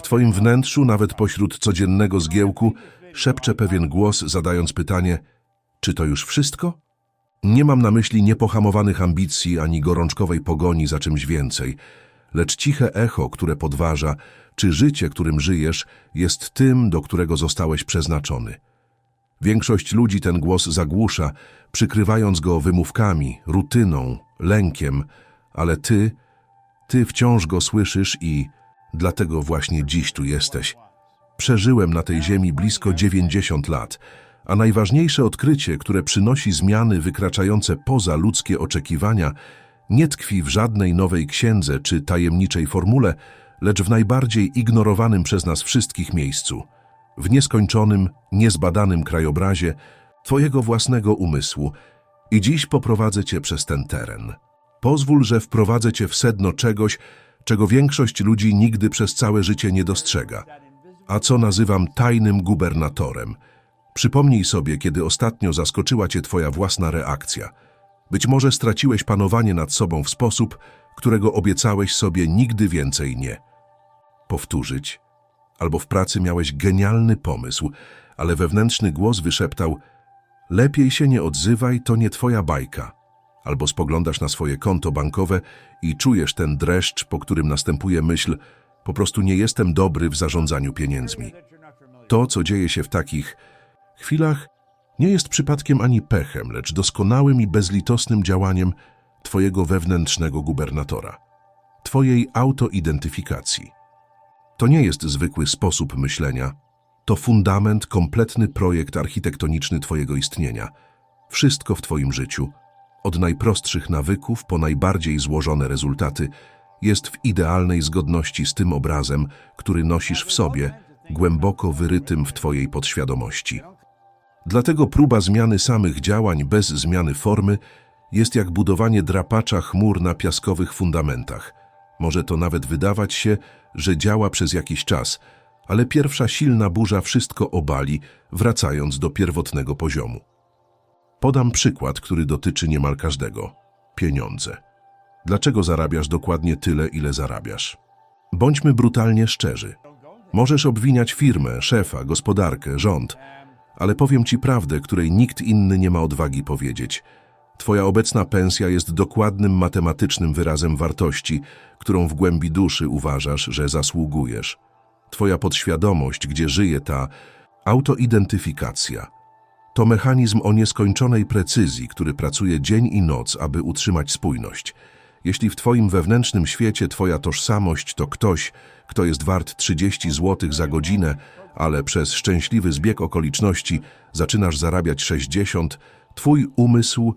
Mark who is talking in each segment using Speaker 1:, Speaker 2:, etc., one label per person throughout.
Speaker 1: W twoim wnętrzu, nawet pośród codziennego zgiełku, szepcze pewien głos, zadając pytanie: Czy to już wszystko? Nie mam na myśli niepohamowanych ambicji ani gorączkowej pogoni za czymś więcej, lecz ciche echo, które podważa, czy życie, którym żyjesz, jest tym, do którego zostałeś przeznaczony. Większość ludzi ten głos zagłusza, przykrywając go wymówkami, rutyną, lękiem, ale ty, ty wciąż go słyszysz i dlatego właśnie dziś tu jesteś. Przeżyłem na tej ziemi blisko 90 lat, a najważniejsze odkrycie, które przynosi zmiany wykraczające poza ludzkie oczekiwania, nie tkwi w żadnej nowej księdze czy tajemniczej formule, lecz w najbardziej ignorowanym przez nas wszystkich miejscu, w nieskończonym, niezbadanym krajobrazie Twojego własnego umysłu. I dziś poprowadzę Cię przez ten teren. Pozwól, że wprowadzę Cię w sedno czegoś, czego większość ludzi nigdy przez całe życie nie dostrzega, a co nazywam tajnym gubernatorem. Przypomnij sobie, kiedy ostatnio zaskoczyła Cię Twoja własna reakcja. Być może straciłeś panowanie nad sobą w sposób, którego obiecałeś sobie nigdy więcej nie. Powtórzyć? Albo w pracy miałeś genialny pomysł, ale wewnętrzny głos wyszeptał Lepiej się nie odzywaj, to nie twoja bajka. Albo spoglądasz na swoje konto bankowe i czujesz ten dreszcz, po którym następuje myśl po prostu nie jestem dobry w zarządzaniu pieniędzmi. To, co dzieje się w takich chwilach, nie jest przypadkiem ani pechem, lecz doskonałym i bezlitosnym działaniem Twojego wewnętrznego gubernatora, Twojej autoidentyfikacji. To nie jest zwykły sposób myślenia, to fundament, kompletny projekt architektoniczny Twojego istnienia. Wszystko w Twoim życiu, od najprostszych nawyków po najbardziej złożone rezultaty, jest w idealnej zgodności z tym obrazem, który nosisz w sobie, głęboko wyrytym w Twojej podświadomości. Dlatego próba zmiany samych działań bez zmiany formy jest jak budowanie drapacza chmur na piaskowych fundamentach. Może to nawet wydawać się, że działa przez jakiś czas, ale pierwsza silna burza wszystko obali, wracając do pierwotnego poziomu. Podam przykład, który dotyczy niemal każdego. Pieniądze. Dlaczego zarabiasz dokładnie tyle, ile zarabiasz? Bądźmy brutalnie szczerzy. Możesz obwiniać firmę, szefa, gospodarkę, rząd, ale powiem ci prawdę, której nikt inny nie ma odwagi powiedzieć. Twoja obecna pensja jest dokładnym matematycznym wyrazem wartości, którą w głębi duszy uważasz, że zasługujesz. Twoja podświadomość, gdzie żyje ta autoidentyfikacja, to mechanizm o nieskończonej precyzji, który pracuje dzień i noc, aby utrzymać spójność. Jeśli w Twoim wewnętrznym świecie Twoja tożsamość to ktoś, kto jest wart 30 zł za godzinę, ale przez szczęśliwy zbieg okoliczności zaczynasz zarabiać 60, Twój umysł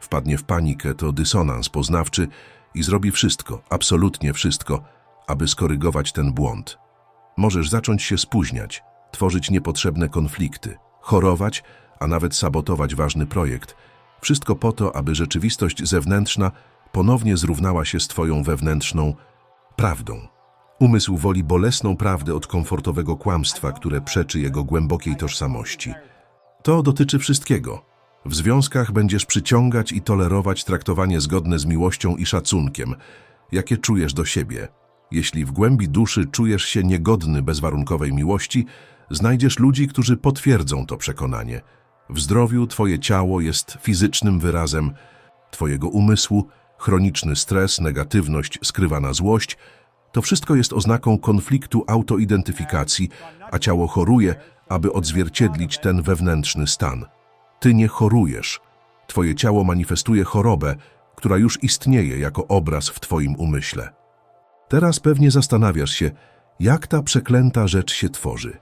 Speaker 1: wpadnie w panikę, to dysonans poznawczy i zrobi wszystko, absolutnie wszystko, aby skorygować ten błąd. Możesz zacząć się spóźniać, tworzyć niepotrzebne konflikty, chorować, a nawet sabotować ważny projekt. Wszystko po to, aby rzeczywistość zewnętrzna ponownie zrównała się z Twoją wewnętrzną prawdą. Umysł woli bolesną prawdę od komfortowego kłamstwa, które przeczy jego głębokiej tożsamości. To dotyczy wszystkiego. W związkach będziesz przyciągać i tolerować traktowanie zgodne z miłością i szacunkiem, jakie czujesz do siebie. Jeśli w głębi duszy czujesz się niegodny bezwarunkowej miłości, znajdziesz ludzi, którzy potwierdzą to przekonanie. W zdrowiu Twoje ciało jest fizycznym wyrazem Twojego umysłu, chroniczny stres, negatywność, skrywana złość to wszystko jest oznaką konfliktu autoidentyfikacji, a ciało choruje, aby odzwierciedlić ten wewnętrzny stan. Ty nie chorujesz. Twoje ciało manifestuje chorobę, która już istnieje jako obraz w Twoim umyśle. Teraz pewnie zastanawiasz się, jak ta przeklęta rzecz się tworzy.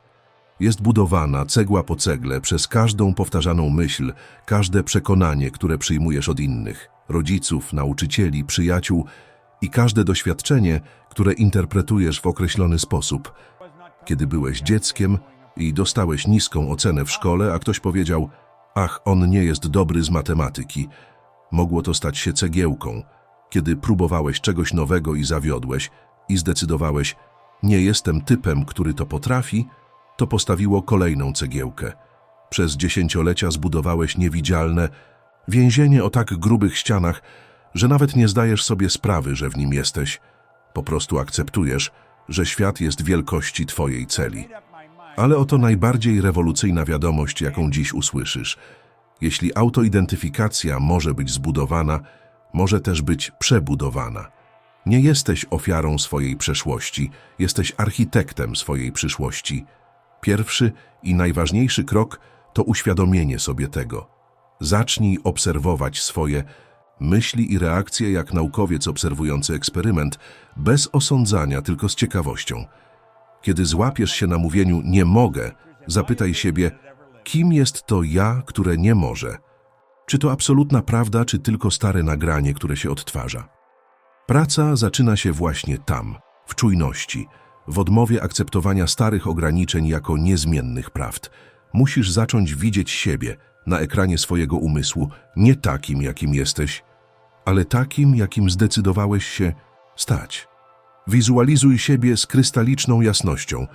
Speaker 1: Jest budowana cegła po cegle przez każdą powtarzaną myśl, każde przekonanie, które przyjmujesz od innych, rodziców, nauczycieli, przyjaciół i każde doświadczenie, które interpretujesz w określony sposób. Kiedy byłeś dzieckiem i dostałeś niską ocenę w szkole, a ktoś powiedział: Ach, on nie jest dobry z matematyki, mogło to stać się cegiełką. Kiedy próbowałeś czegoś nowego i zawiodłeś i zdecydowałeś: Nie jestem typem, który to potrafi, to postawiło kolejną cegiełkę. Przez dziesięciolecia zbudowałeś niewidzialne więzienie o tak grubych ścianach, że nawet nie zdajesz sobie sprawy, że w nim jesteś. Po prostu akceptujesz, że świat jest wielkości Twojej celi. Ale oto najbardziej rewolucyjna wiadomość, jaką dziś usłyszysz. Jeśli autoidentyfikacja może być zbudowana, może też być przebudowana. Nie jesteś ofiarą swojej przeszłości, jesteś architektem swojej przyszłości. Pierwszy i najważniejszy krok to uświadomienie sobie tego. Zacznij obserwować swoje myśli i reakcje jak naukowiec obserwujący eksperyment, bez osądzania, tylko z ciekawością. Kiedy złapiesz się na mówieniu nie mogę, zapytaj siebie, kim jest to ja, które nie może? Czy to absolutna prawda, czy tylko stare nagranie, które się odtwarza? Praca zaczyna się właśnie tam, w czujności, w odmowie akceptowania starych ograniczeń jako niezmiennych prawd. Musisz zacząć widzieć siebie na ekranie swojego umysłu nie takim, jakim jesteś, ale takim, jakim zdecydowałeś się stać. Wizualizuj siebie z krystaliczną jasnością,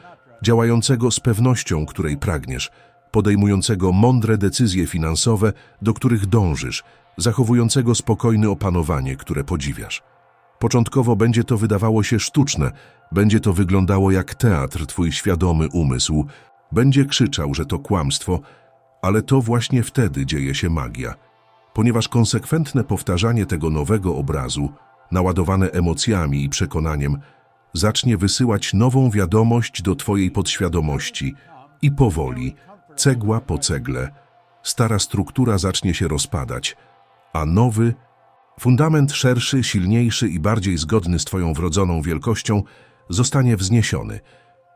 Speaker 1: działającego z pewnością, której pragniesz, podejmującego mądre decyzje finansowe, do których dążysz, zachowującego spokojne opanowanie, które podziwiasz. Początkowo będzie to wydawało się sztuczne, będzie to wyglądało jak teatr, twój świadomy umysł, będzie krzyczał, że to kłamstwo, ale to właśnie wtedy dzieje się magia. Ponieważ konsekwentne powtarzanie tego nowego obrazu, naładowane emocjami i przekonaniem, zacznie wysyłać nową wiadomość do twojej podświadomości i powoli, cegła po cegle, stara struktura zacznie się rozpadać, a nowy, fundament szerszy, silniejszy i bardziej zgodny z twoją wrodzoną wielkością zostanie wzniesiony.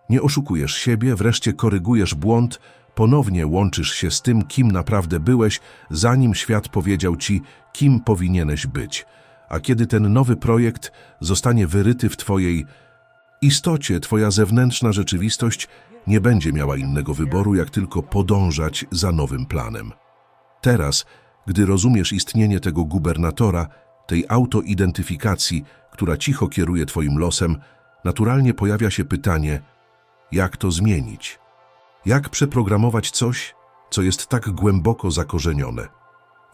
Speaker 1: Nie oszukujesz siebie, wreszcie korygujesz błąd, ponownie łączysz się z tym, kim naprawdę byłeś, zanim świat powiedział ci, kim powinieneś być. A kiedy ten nowy projekt zostanie wyryty w twojej istocie, twoja zewnętrzna rzeczywistość nie będzie miała innego wyboru, jak tylko podążać za nowym planem. Teraz, gdy rozumiesz istnienie tego gubernatora, tej autoidentyfikacji, która cicho kieruje twoim losem, naturalnie pojawia się pytanie, jak to zmienić? Jak przeprogramować coś, co jest tak głęboko zakorzenione?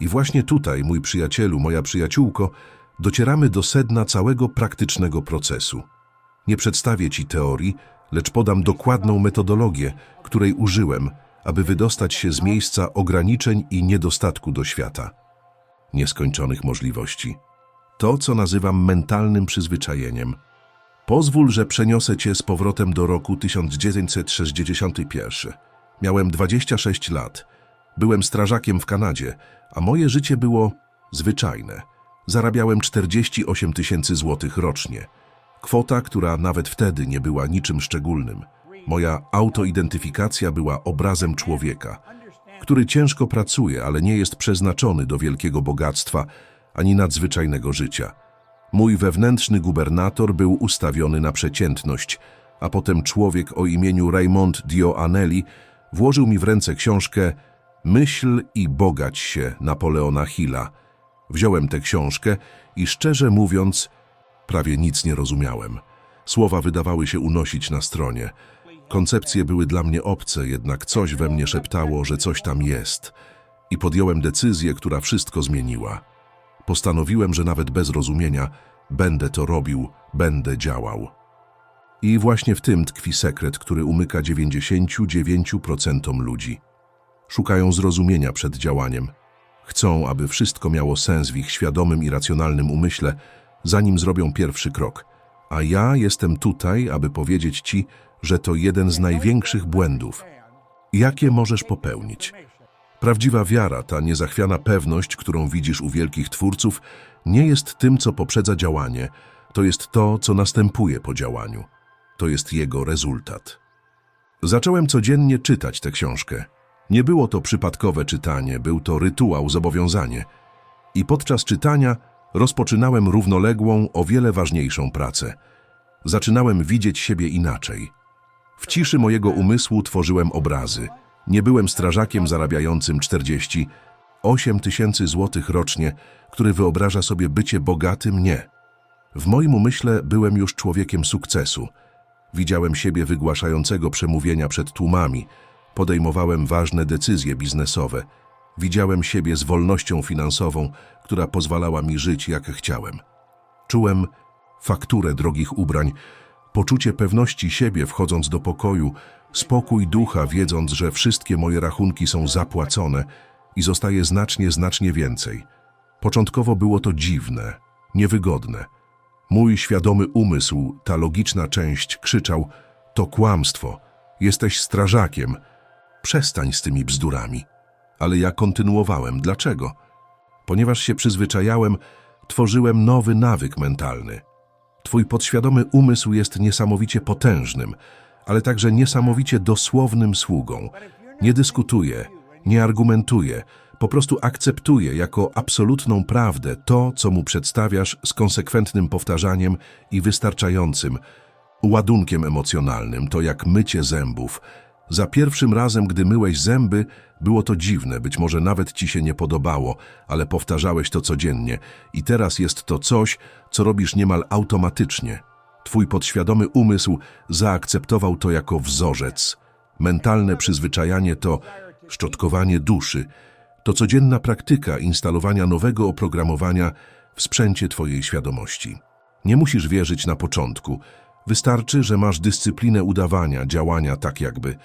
Speaker 1: I właśnie tutaj, mój przyjacielu, moja przyjaciółko, docieramy do sedna całego praktycznego procesu. Nie przedstawię Ci teorii, lecz podam dokładną metodologię, której użyłem, aby wydostać się z miejsca ograniczeń i niedostatku do świata. Nieskończonych możliwości. To, co nazywam mentalnym przyzwyczajeniem. Pozwól, że przeniosę Cię z powrotem do roku 1961. Miałem 26 lat. Byłem strażakiem w Kanadzie, a moje życie było zwyczajne. Zarabiałem 48 tysięcy złotych rocznie. Kwota, która nawet wtedy nie była niczym szczególnym. Moja autoidentyfikacja była obrazem człowieka, który ciężko pracuje, ale nie jest przeznaczony do wielkiego bogactwa ani nadzwyczajnego życia. Mój wewnętrzny gubernator był ustawiony na przeciętność, a potem człowiek o imieniu Raymond Dio Anelli włożył mi w ręce książkę Myśl i bogać się Napoleona Hilla. Wziąłem tę książkę i szczerze mówiąc, prawie nic nie rozumiałem. Słowa wydawały się unosić na stronie. Koncepcje były dla mnie obce, jednak coś we mnie szeptało, że coś tam jest. I podjąłem decyzję, która wszystko zmieniła. Postanowiłem, że nawet bez rozumienia będę to robił, będę działał. I właśnie w tym tkwi sekret, który umyka 99% ludzi. Szukają zrozumienia przed działaniem. Chcą, aby wszystko miało sens w ich świadomym i racjonalnym umyśle, zanim zrobią pierwszy krok. A ja jestem tutaj, aby powiedzieć Ci, że to jeden z największych błędów, jakie możesz popełnić. Prawdziwa wiara, ta niezachwiana pewność, którą widzisz u wielkich twórców, nie jest tym, co poprzedza działanie, to jest to, co następuje po działaniu. To jest jego rezultat. Zacząłem codziennie czytać tę książkę. Nie było to przypadkowe czytanie, był to rytuał, zobowiązanie. I podczas czytania rozpoczynałem równoległą, o wiele ważniejszą pracę. Zaczynałem widzieć siebie inaczej. W ciszy mojego umysłu tworzyłem obrazy. Nie byłem strażakiem zarabiającym 48 tysięcy złotych rocznie, który wyobraża sobie bycie bogatym, nie. W moim umyśle byłem już człowiekiem sukcesu. Widziałem siebie wygłaszającego przemówienia przed tłumami, podejmowałem ważne decyzje biznesowe. Widziałem siebie z wolnością finansową, która pozwalała mi żyć jak chciałem. Czułem fakturę drogich ubrań, Poczucie pewności siebie wchodząc do pokoju, spokój ducha wiedząc, że wszystkie moje rachunki są zapłacone i zostaje znacznie, znacznie więcej. Początkowo było to dziwne, niewygodne. Mój świadomy umysł, ta logiczna część, krzyczał: To kłamstwo, jesteś strażakiem, przestań z tymi bzdurami. Ale ja kontynuowałem. Dlaczego? Ponieważ się przyzwyczajałem, tworzyłem nowy nawyk mentalny. Twój podświadomy umysł jest niesamowicie potężnym, ale także niesamowicie dosłownym sługą. Nie dyskutuje, nie argumentuje, po prostu akceptuje jako absolutną prawdę to, co mu przedstawiasz z konsekwentnym powtarzaniem i wystarczającym ładunkiem emocjonalnym, to jak mycie zębów. Za pierwszym razem, gdy myłeś zęby, było to dziwne, być może nawet ci się nie podobało, ale powtarzałeś to codziennie i teraz jest to coś, co robisz niemal automatycznie. Twój podświadomy umysł zaakceptował to jako wzorzec. Mentalne przyzwyczajanie to szczotkowanie duszy, to codzienna praktyka instalowania nowego oprogramowania w sprzęcie Twojej świadomości. Nie musisz wierzyć na początku. Wystarczy, że masz dyscyplinę udawania, działania tak jakby.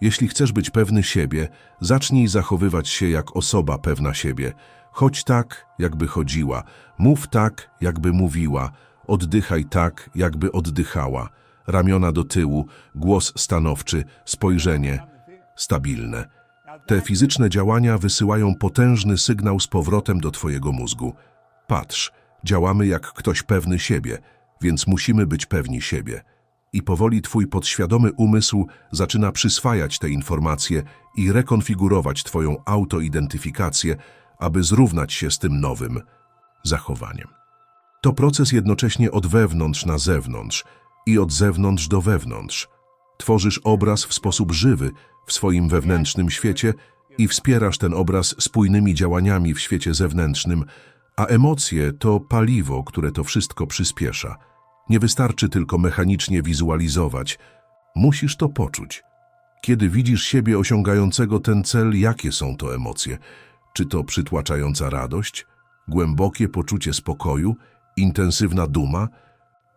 Speaker 1: Jeśli chcesz być pewny siebie, zacznij zachowywać się jak osoba pewna siebie. Chodź tak, jakby chodziła. Mów tak, jakby mówiła. Oddychaj tak, jakby oddychała. Ramiona do tyłu, głos stanowczy, spojrzenie stabilne. Te fizyczne działania wysyłają potężny sygnał z powrotem do Twojego mózgu. Patrz, działamy jak ktoś pewny siebie, więc musimy być pewni siebie. I powoli Twój podświadomy umysł zaczyna przyswajać te informacje i rekonfigurować Twoją autoidentyfikację, aby zrównać się z tym nowym zachowaniem. To proces jednocześnie od wewnątrz na zewnątrz i od zewnątrz do wewnątrz. Tworzysz obraz w sposób żywy w swoim wewnętrznym świecie i wspierasz ten obraz spójnymi działaniami w świecie zewnętrznym, a emocje to paliwo, które to wszystko przyspiesza. Nie wystarczy tylko mechanicznie wizualizować, musisz to poczuć. Kiedy widzisz siebie osiągającego ten cel, jakie są to emocje? Czy to przytłaczająca radość, głębokie poczucie spokoju, intensywna duma?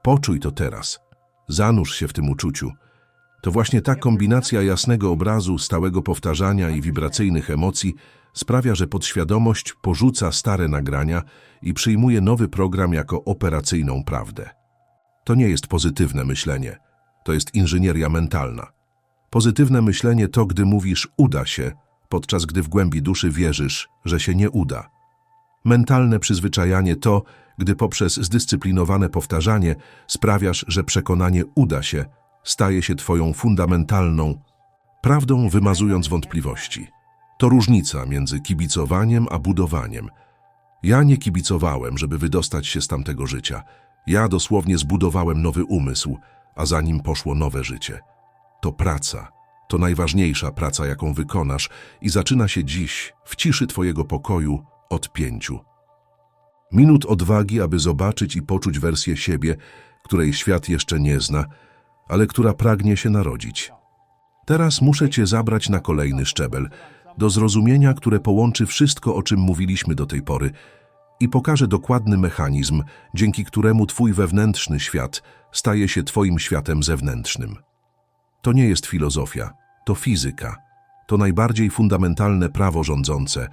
Speaker 1: Poczuj to teraz. Zanurz się w tym uczuciu. To właśnie ta kombinacja jasnego obrazu, stałego powtarzania i wibracyjnych emocji sprawia, że podświadomość porzuca stare nagrania i przyjmuje nowy program jako operacyjną prawdę. To nie jest pozytywne myślenie, to jest inżynieria mentalna. Pozytywne myślenie to, gdy mówisz uda się, podczas gdy w głębi duszy wierzysz, że się nie uda. Mentalne przyzwyczajanie to, gdy poprzez zdyscyplinowane powtarzanie sprawiasz, że przekonanie uda się, staje się Twoją fundamentalną prawdą, wymazując wątpliwości. To różnica między kibicowaniem a budowaniem. Ja nie kibicowałem, żeby wydostać się z tamtego życia. Ja dosłownie zbudowałem nowy umysł, a za nim poszło nowe życie. To praca. To najważniejsza praca, jaką wykonasz i zaczyna się dziś, w ciszy Twojego pokoju, od pięciu. Minut odwagi, aby zobaczyć i poczuć wersję siebie, której świat jeszcze nie zna, ale która pragnie się narodzić. Teraz muszę Cię zabrać na kolejny szczebel, do zrozumienia, które połączy wszystko, o czym mówiliśmy do tej pory i pokaże dokładny mechanizm, dzięki któremu Twój wewnętrzny świat staje się Twoim światem zewnętrznym. To nie jest filozofia, to fizyka. To najbardziej fundamentalne prawo rządzące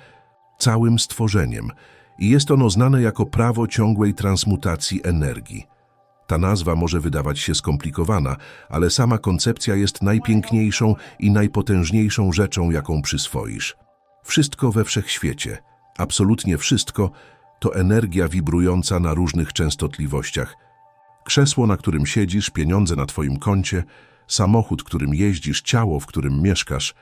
Speaker 1: całym stworzeniem i jest ono znane jako prawo ciągłej transmutacji energii. Ta nazwa może wydawać się skomplikowana, ale sama koncepcja jest najpiękniejszą i najpotężniejszą rzeczą, jaką przyswoisz. Wszystko we wszechświecie, absolutnie wszystko, to energia wibrująca na różnych częstotliwościach. Krzesło, na którym siedzisz, pieniądze na twoim koncie, samochód, którym jeździsz, ciało, w którym mieszkasz.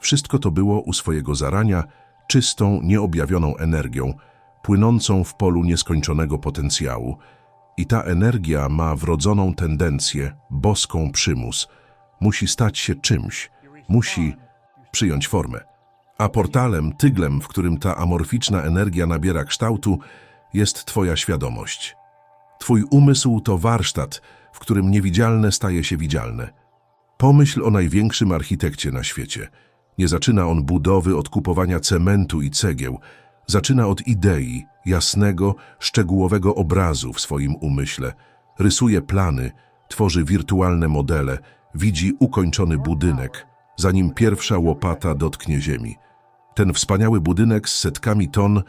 Speaker 1: Wszystko to było u swojego zarania czystą, nieobjawioną energią, płynącą w polu nieskończonego potencjału, i ta energia ma wrodzoną tendencję, boską przymus. Musi stać się czymś, musi przyjąć formę. A portalem, tyglem, w którym ta amorficzna energia nabiera kształtu, jest Twoja świadomość. Twój umysł to warsztat, w którym niewidzialne staje się widzialne. Pomyśl o największym architekcie na świecie. Nie zaczyna on budowy od kupowania cementu i cegieł, Zaczyna od idei, jasnego, szczegółowego obrazu w swoim umyśle. Rysuje plany, tworzy wirtualne modele, widzi ukończony budynek, zanim pierwsza łopata dotknie ziemi. Ten wspaniały budynek z setkami ton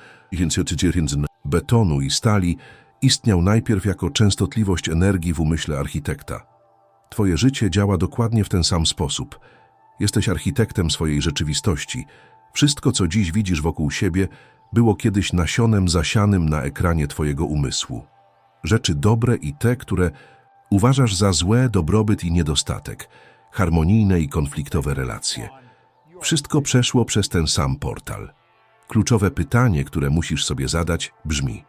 Speaker 1: betonu i stali istniał najpierw jako częstotliwość energii w umyśle architekta. Twoje życie działa dokładnie w ten sam sposób. Jesteś architektem swojej rzeczywistości. Wszystko, co dziś widzisz wokół siebie, było kiedyś nasionem zasianym na ekranie Twojego umysłu. Rzeczy dobre i te, które uważasz za złe, dobrobyt i niedostatek, harmonijne i konfliktowe relacje. Wszystko przeszło przez ten sam portal. Kluczowe pytanie, które musisz sobie zadać, brzmi: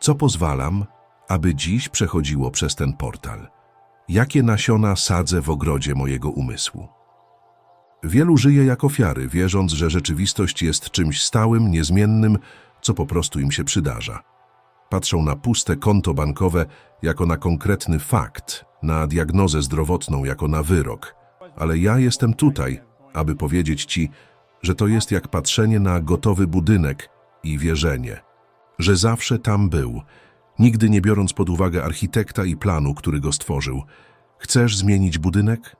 Speaker 1: Co pozwalam, aby dziś przechodziło przez ten portal? Jakie nasiona sadzę w ogrodzie mojego umysłu? Wielu żyje jak ofiary, wierząc, że rzeczywistość jest czymś stałym, niezmiennym, co po prostu im się przydarza. Patrzą na puste konto bankowe jako na konkretny fakt, na diagnozę zdrowotną jako na wyrok. Ale ja jestem tutaj, aby powiedzieć Ci, że to jest jak patrzenie na gotowy budynek i wierzenie, że zawsze tam był, nigdy nie biorąc pod uwagę architekta i planu, który go stworzył. Chcesz zmienić budynek?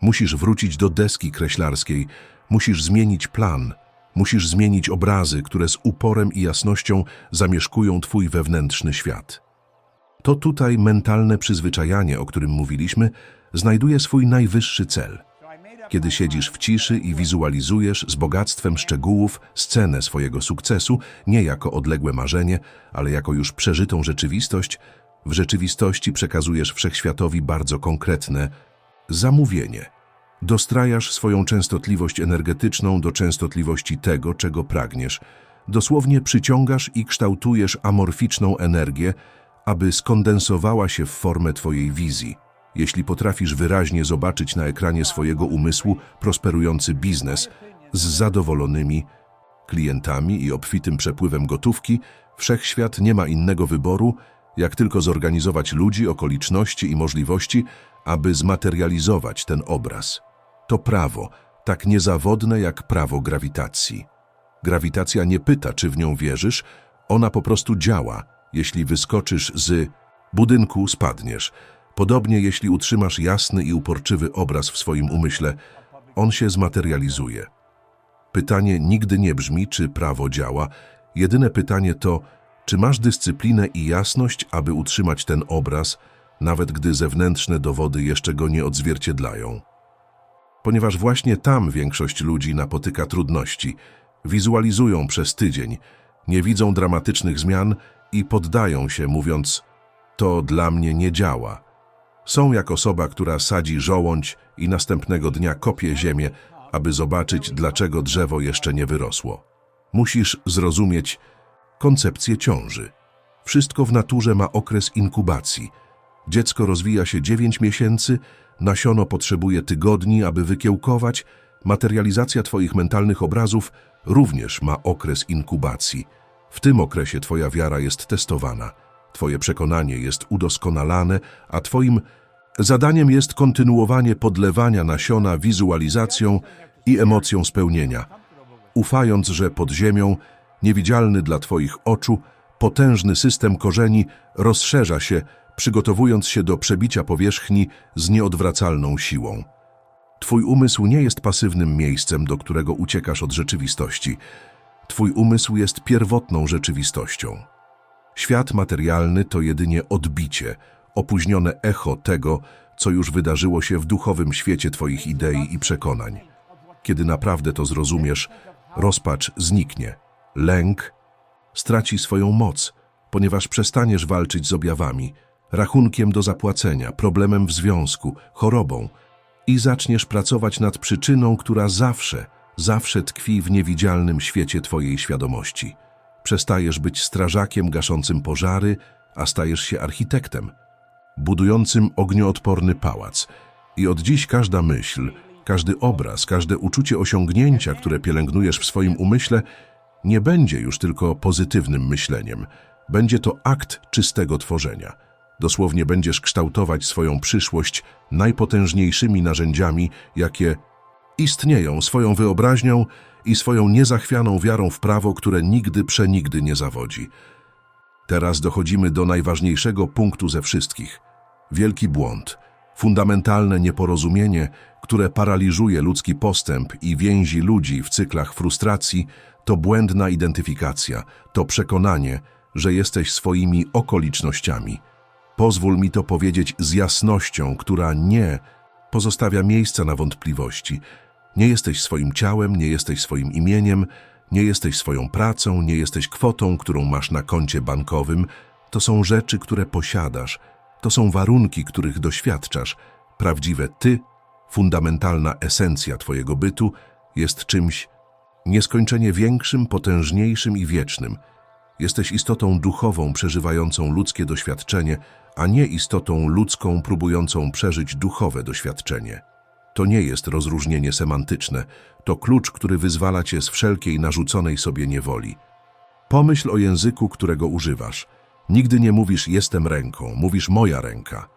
Speaker 1: Musisz wrócić do deski kreślarskiej, musisz zmienić plan, musisz zmienić obrazy, które z uporem i jasnością zamieszkują Twój wewnętrzny świat. To tutaj mentalne przyzwyczajanie, o którym mówiliśmy, znajduje swój najwyższy cel. Kiedy siedzisz w ciszy i wizualizujesz z bogactwem szczegółów scenę swojego sukcesu, nie jako odległe marzenie, ale jako już przeżytą rzeczywistość, w rzeczywistości przekazujesz wszechświatowi bardzo konkretne zamówienie. Dostrajasz swoją częstotliwość energetyczną do częstotliwości tego, czego pragniesz. Dosłownie przyciągasz i kształtujesz amorficzną energię, aby skondensowała się w formę Twojej wizji. Jeśli potrafisz wyraźnie zobaczyć na ekranie swojego umysłu prosperujący biznes z zadowolonymi klientami i obfitym przepływem gotówki, wszechświat nie ma innego wyboru, jak tylko zorganizować ludzi, okoliczności i możliwości, aby zmaterializować ten obraz. To prawo, tak niezawodne jak prawo grawitacji. Grawitacja nie pyta, czy w nią wierzysz, ona po prostu działa. Jeśli wyskoczysz z budynku, spadniesz. Podobnie, jeśli utrzymasz jasny i uporczywy obraz w swoim umyśle, on się zmaterializuje. Pytanie nigdy nie brzmi, czy prawo działa. Jedyne pytanie to, czy masz dyscyplinę i jasność, aby utrzymać ten obraz, nawet gdy zewnętrzne dowody jeszcze go nie odzwierciedlają? Ponieważ właśnie tam większość ludzi napotyka trudności, wizualizują przez tydzień, nie widzą dramatycznych zmian i poddają się, mówiąc: To dla mnie nie działa. Są jak osoba, która sadzi żołądź i następnego dnia kopie ziemię, aby zobaczyć, dlaczego drzewo jeszcze nie wyrosło. Musisz zrozumieć koncepcję ciąży. Wszystko w naturze ma okres inkubacji. Dziecko rozwija się 9 miesięcy, nasiono potrzebuje tygodni, aby wykiełkować, materializacja Twoich mentalnych obrazów również ma okres inkubacji. W tym okresie Twoja wiara jest testowana, Twoje przekonanie jest udoskonalane, a Twoim zadaniem jest kontynuowanie podlewania nasiona wizualizacją i emocją spełnienia, ufając, że pod ziemią, niewidzialny dla Twoich oczu, potężny system korzeni rozszerza się, przygotowując się do przebicia powierzchni z nieodwracalną siłą. Twój umysł nie jest pasywnym miejscem, do którego uciekasz od rzeczywistości. Twój umysł jest pierwotną rzeczywistością. Świat materialny to jedynie odbicie, opóźnione echo tego, co już wydarzyło się w duchowym świecie Twoich idei i przekonań. Kiedy naprawdę to zrozumiesz, rozpacz zniknie, lęk straci swoją moc, ponieważ przestaniesz walczyć z objawami, rachunkiem do zapłacenia, problemem w związku, chorobą i zaczniesz pracować nad przyczyną, która zawsze, zawsze tkwi w niewidzialnym świecie Twojej świadomości. Przestajesz być strażakiem gaszącym pożary, a stajesz się architektem, budującym ognioodporny pałac. I od dziś każda myśl, każdy obraz, każde uczucie osiągnięcia, które pielęgnujesz w swoim umyśle, nie będzie już tylko pozytywnym myśleniem. Będzie to akt czystego tworzenia. Dosłownie będziesz kształtować swoją przyszłość najpotężniejszymi narzędziami, jakie istnieją, swoją wyobraźnią i swoją niezachwianą wiarą w prawo, które nigdy przenigdy nie zawodzi. Teraz dochodzimy do najważniejszego punktu ze wszystkich. Wielki błąd, fundamentalne nieporozumienie, które paraliżuje ludzki postęp i więzi ludzi w cyklach frustracji, to błędna identyfikacja, to przekonanie, że jesteś swoimi okolicznościami. Pozwól mi to powiedzieć z jasnością, która nie pozostawia miejsca na wątpliwości. Nie jesteś swoim ciałem, nie jesteś swoim imieniem, nie jesteś swoją pracą, nie jesteś kwotą, którą masz na koncie bankowym. To są rzeczy, które posiadasz. To są warunki, których doświadczasz. Prawdziwe ty, fundamentalna esencja twojego bytu jest czymś nieskończenie większym, potężniejszym i wiecznym. Jesteś istotą duchową przeżywającą ludzkie doświadczenie, a nie istotą ludzką próbującą przeżyć duchowe doświadczenie. To nie jest rozróżnienie semantyczne, to klucz, który wyzwala cię z wszelkiej narzuconej sobie niewoli. Pomyśl o języku, którego używasz. Nigdy nie mówisz jestem ręką, mówisz moja ręka.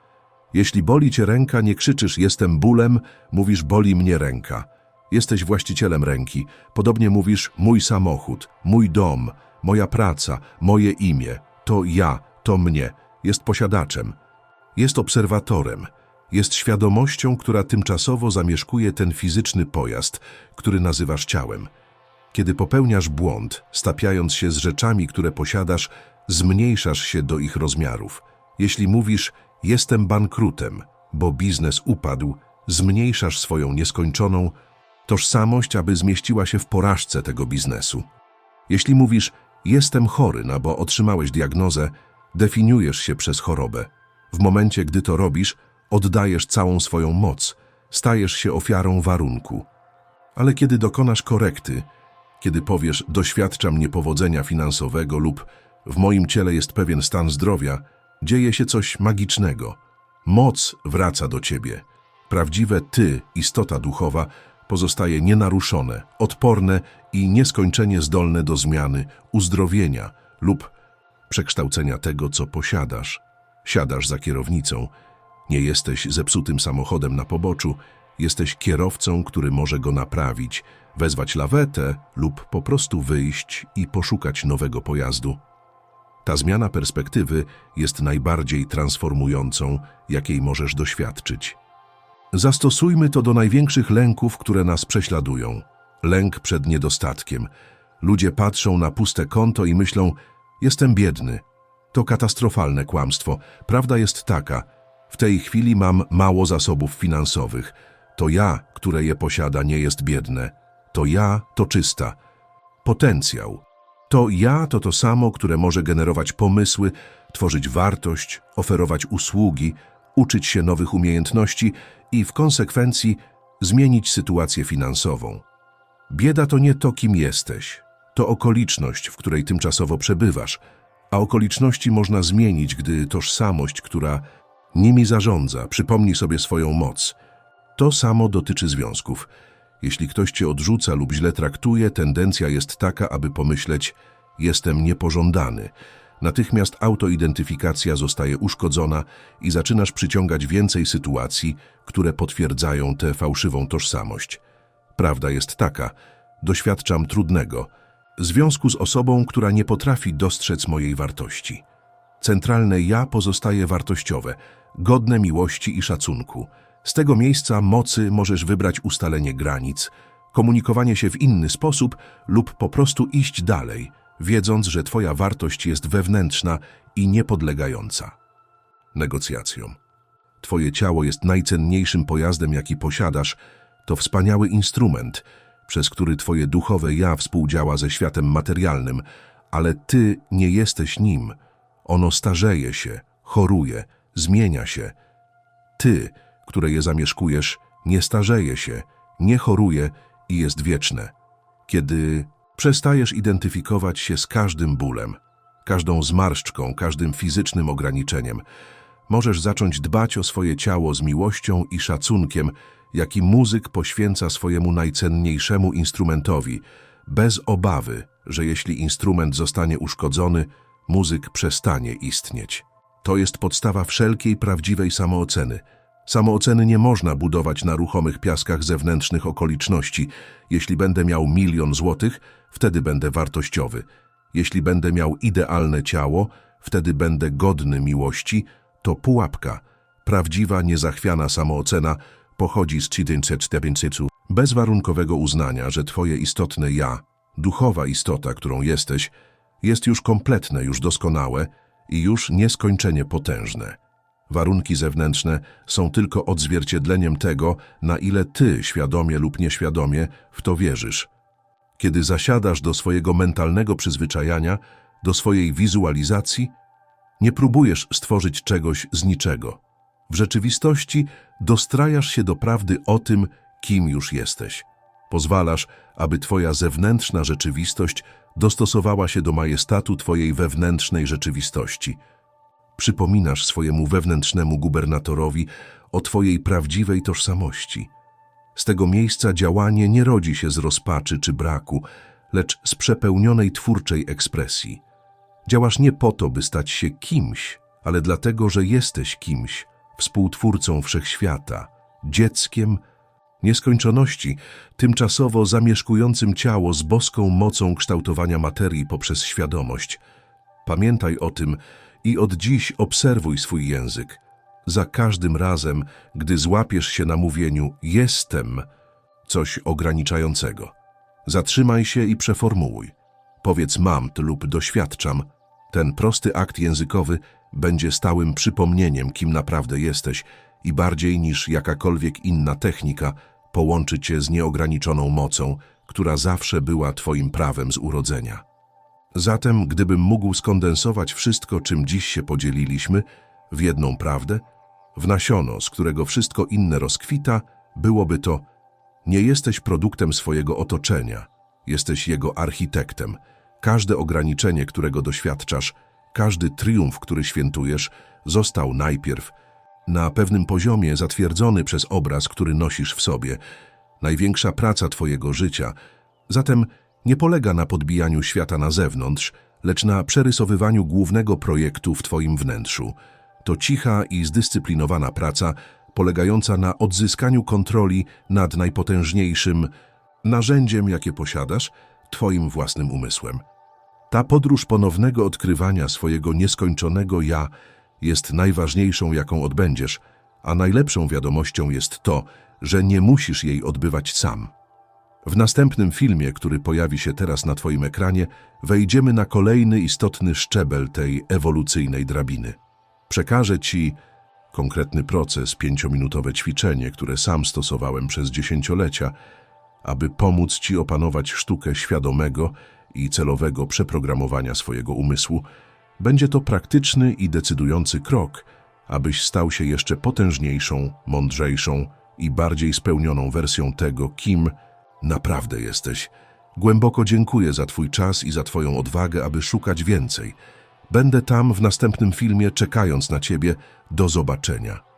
Speaker 1: Jeśli boli cię ręka, nie krzyczysz jestem bólem, mówisz boli mnie ręka. Jesteś właścicielem ręki. Podobnie mówisz mój samochód, mój dom, moja praca, moje imię. To ja, to mnie. Jest posiadaczem. Jest obserwatorem. Jest świadomością, która tymczasowo zamieszkuje ten fizyczny pojazd, który nazywasz ciałem. Kiedy popełniasz błąd, stapiając się z rzeczami, które posiadasz, zmniejszasz się do ich rozmiarów. Jeśli mówisz jestem bankrutem, bo biznes upadł, zmniejszasz swoją nieskończoną tożsamość, aby zmieściła się w porażce tego biznesu. Jeśli mówisz jestem chory, no bo otrzymałeś diagnozę, definiujesz się przez chorobę. W momencie, gdy to robisz, oddajesz całą swoją moc, stajesz się ofiarą warunku. Ale kiedy dokonasz korekty, kiedy powiesz doświadczam niepowodzenia finansowego lub w moim ciele jest pewien stan zdrowia, dzieje się coś magicznego. Moc wraca do ciebie. Prawdziwe ty, istota duchowa, pozostaje nienaruszone, odporne i nieskończenie zdolne do zmiany, uzdrowienia lub przekształcenia tego, co posiadasz. Siadasz za kierownicą. Nie jesteś zepsutym samochodem na poboczu, jesteś kierowcą, który może go naprawić, wezwać lawetę lub po prostu wyjść i poszukać nowego pojazdu. Ta zmiana perspektywy jest najbardziej transformującą, jakiej możesz doświadczyć. Zastosujmy to do największych lęków, które nas prześladują. Lęk przed niedostatkiem. Ludzie patrzą na puste konto i myślą, jestem biedny. To katastrofalne kłamstwo. Prawda jest taka, w tej chwili mam mało zasobów finansowych. To ja, które je posiada, nie jest biedne. To ja, to czysta. Potencjał. To ja to to samo, które może generować pomysły, tworzyć wartość, oferować usługi, uczyć się nowych umiejętności i w konsekwencji zmienić sytuację finansową. Bieda to nie to, kim jesteś. To okoliczność, w której tymczasowo przebywasz, a okoliczności można zmienić, gdy tożsamość, która nimi zarządza, przypomni sobie swoją moc. To samo dotyczy związków. Jeśli ktoś cię odrzuca lub źle traktuje, tendencja jest taka, aby pomyśleć jestem niepożądany. Natychmiast autoidentyfikacja zostaje uszkodzona i zaczynasz przyciągać więcej sytuacji, które potwierdzają tę fałszywą tożsamość. Prawda jest taka, doświadczam trudnego związku z osobą, która nie potrafi dostrzec mojej wartości. Centralne ja pozostaje wartościowe, godne miłości i szacunku. Z tego miejsca mocy możesz wybrać ustalenie granic, komunikowanie się w inny sposób lub po prostu iść dalej, wiedząc, że Twoja wartość jest wewnętrzna i niepodlegająca. Negocjacjom. Twoje ciało jest najcenniejszym pojazdem, jaki posiadasz. To wspaniały instrument, przez który Twoje duchowe ja współdziała ze światem materialnym, ale Ty nie jesteś nim. Ono starzeje się, choruje, zmienia się. Ty, które je zamieszkujesz, nie starzeje się, nie choruje i jest wieczne. Kiedy przestajesz identyfikować się z każdym bólem, każdą zmarszczką, każdym fizycznym ograniczeniem, możesz zacząć dbać o swoje ciało z miłością i szacunkiem, jaki muzyk poświęca swojemu najcenniejszemu instrumentowi, bez obawy, że jeśli instrument zostanie uszkodzony, muzyk przestanie istnieć. To jest podstawa wszelkiej prawdziwej samooceny. Samooceny nie można budować na ruchomych piaskach zewnętrznych okoliczności. Jeśli będę miał milion złotych, wtedy będę wartościowy. Jeśli będę miał idealne ciało, wtedy będę godny miłości. To pułapka. Prawdziwa, niezachwiana samoocena pochodzi z 1940 bezwarunkowego uznania, że twoje istotne ja, duchowa istota, którą jesteś, jest już kompletne, już doskonałe i już nieskończenie potężne. Warunki zewnętrzne są tylko odzwierciedleniem tego, na ile ty, świadomie lub nieświadomie, w to wierzysz. Kiedy zasiadasz do swojego mentalnego przyzwyczajania, do swojej wizualizacji, nie próbujesz stworzyć czegoś z niczego. W rzeczywistości dostrajasz się do prawdy o tym, kim już jesteś. Pozwalasz, aby twoja zewnętrzna rzeczywistość dostosowała się do majestatu twojej wewnętrznej rzeczywistości. Przypominasz swojemu wewnętrznemu gubernatorowi o twojej prawdziwej tożsamości. Z tego miejsca działanie nie rodzi się z rozpaczy czy braku, lecz z przepełnionej twórczej ekspresji. Działasz nie po to, by stać się kimś, ale dlatego, że jesteś kimś, współtwórcą wszechświata, dzieckiem nieskończoności, tymczasowo zamieszkującym ciało z boską mocą kształtowania materii poprzez świadomość. Pamiętaj o tym i od dziś obserwuj swój język. Za każdym razem, gdy złapiesz się na mówieniu jestem, coś ograniczającego. Zatrzymaj się i przeformułuj. Powiedz mam lub doświadczam. Ten prosty akt językowy będzie stałym przypomnieniem, kim naprawdę jesteś i bardziej niż jakakolwiek inna technika połączy cię z nieograniczoną mocą, która zawsze była twoim prawem z urodzenia. Zatem, gdybym mógł skondensować wszystko, czym dziś się podzieliliśmy, w jedną prawdę, w nasiono, z którego wszystko inne rozkwita, byłoby to nie jesteś produktem swojego otoczenia, jesteś jego architektem. Każde ograniczenie, którego doświadczasz, każdy triumf, który świętujesz, został najpierw na pewnym poziomie zatwierdzony przez obraz, który nosisz w sobie. Największa praca twojego życia, zatem nie polega na podbijaniu świata na zewnątrz, lecz na przerysowywaniu głównego projektu w twoim wnętrzu. To cicha i zdyscyplinowana praca, polegająca na odzyskaniu kontroli nad najpotężniejszym narzędziem, jakie posiadasz, twoim własnym umysłem. Ta podróż ponownego odkrywania swojego nieskończonego ja jest najważniejszą, jaką odbędziesz, a najlepszą wiadomością jest to, że nie musisz jej odbywać sam. W następnym filmie, który pojawi się teraz na Twoim ekranie, wejdziemy na kolejny istotny szczebel tej ewolucyjnej drabiny. Przekażę Ci konkretny proces, pięciominutowe ćwiczenie, które sam stosowałem przez dziesięciolecia, aby pomóc Ci opanować sztukę świadomego i celowego przeprogramowania swojego umysłu. Będzie to praktyczny i decydujący krok, abyś stał się jeszcze potężniejszą, mądrzejszą i bardziej spełnioną wersją tego, kim naprawdę jesteś. Głęboko dziękuję za Twój czas i za Twoją odwagę, aby szukać więcej. Będę tam w następnym filmie czekając na Ciebie. Do zobaczenia.